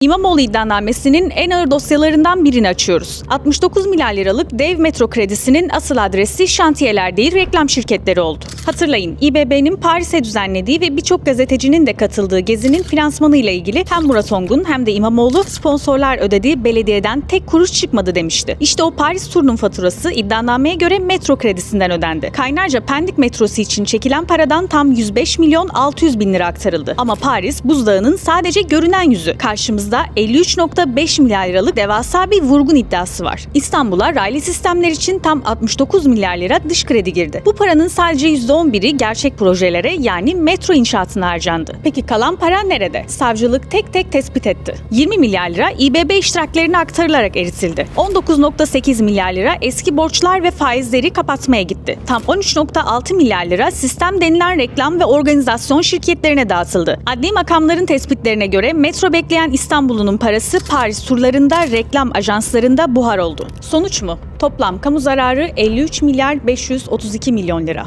İmamoğlu iddianamesinin en ağır dosyalarından birini açıyoruz. 69 milyar liralık dev metro kredisinin asıl adresi şantiyeler değil reklam şirketleri oldu. Hatırlayın İBB'nin Paris'e düzenlediği ve birçok gazetecinin de katıldığı gezinin finansmanı ile ilgili hem Murat Ongun hem de İmamoğlu sponsorlar ödediği belediyeden tek kuruş çıkmadı demişti. İşte o Paris turunun faturası iddianameye göre metro kredisinden ödendi. Kaynarca Pendik metrosu için çekilen paradan tam 105 milyon 600 bin lira aktarıldı. Ama Paris buzdağının sadece görünen yüzü. Karşımızda 53.5 milyar liralık devasa bir vurgun iddiası var. İstanbul'a raylı sistemler için tam 69 milyar lira dış kredi girdi. Bu paranın sadece %11'i gerçek projelere yani metro inşaatına harcandı. Peki kalan para nerede? Savcılık tek tek tespit etti. 20 milyar lira İBB iştiraklerine aktarılarak eritildi. 19.8 milyar lira eski borçlar ve faizleri kapatmaya gitti. Tam 13.6 milyar lira sistem denilen reklam ve organizasyon şirketlerine dağıtıldı. Adli makamların tespitlerine göre metro bekleyen İstanbul'un parası Paris turlarında reklam ajanslarında buhar oldu. Sonuç mu? Toplam kamu zararı 53 milyar 532 milyon lira.